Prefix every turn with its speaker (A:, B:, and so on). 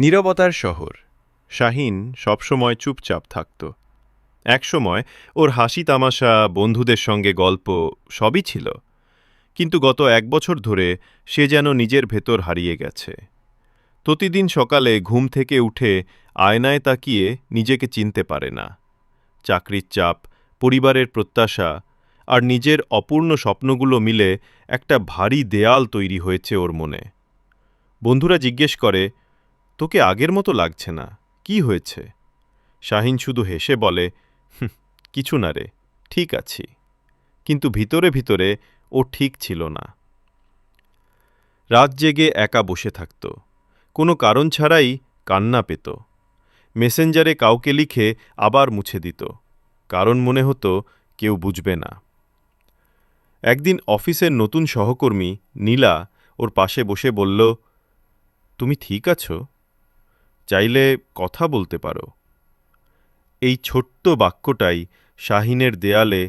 A: নীরবতার শহর। শাহিন সবসময় চুপচাপ থাকত। একসময় ওর হাসি তামাশা, বন্ধুদের সঙ্গে গল্প সবই ছিল। কিন্তু গত এক বছর ধরে সে যেন নিজের ভেতর হারিয়ে গেছে। প্রতিদিন সকালে ঘুম থেকে উঠে আয়নায় তাকিয়ে নিজেকে চিনতে পারে না। চাকরির চাপ, পরিবারের প্রত্যাশা আর নিজের অপূর্ণ স্বপ্নগুলো মিলে একটা ভারী দেয়াল তৈরি হয়েছে ওর মনে। বন্ধুরা জিজ্ঞেস করে তোকে আগের মতো লাগছে না। কি হয়েছে? শাহিন শুধু হেসে বলে "হুঁ, কিছু না রে ঠিক আছি। কিন্তু ভিতরে ভিতরে ও ঠিক ছিল না। রাত জেগে একা বসে থাকত। কোনো কারণ ছাড়াই কান্না পেত। মেসেঞ্জারে কাউকে লিখে আবার মুছে দিত। কারণ মনে হতো কেউ বুঝবে না। একদিন অফিসের নতুন সহকর্মী নীলা ওর পাশে বসে বলল তুমি ঠিক আছো? চাইলে কথা বলতে পারো। এই ছোট্ট বাক্যটাই শাহিনের দেয়ালে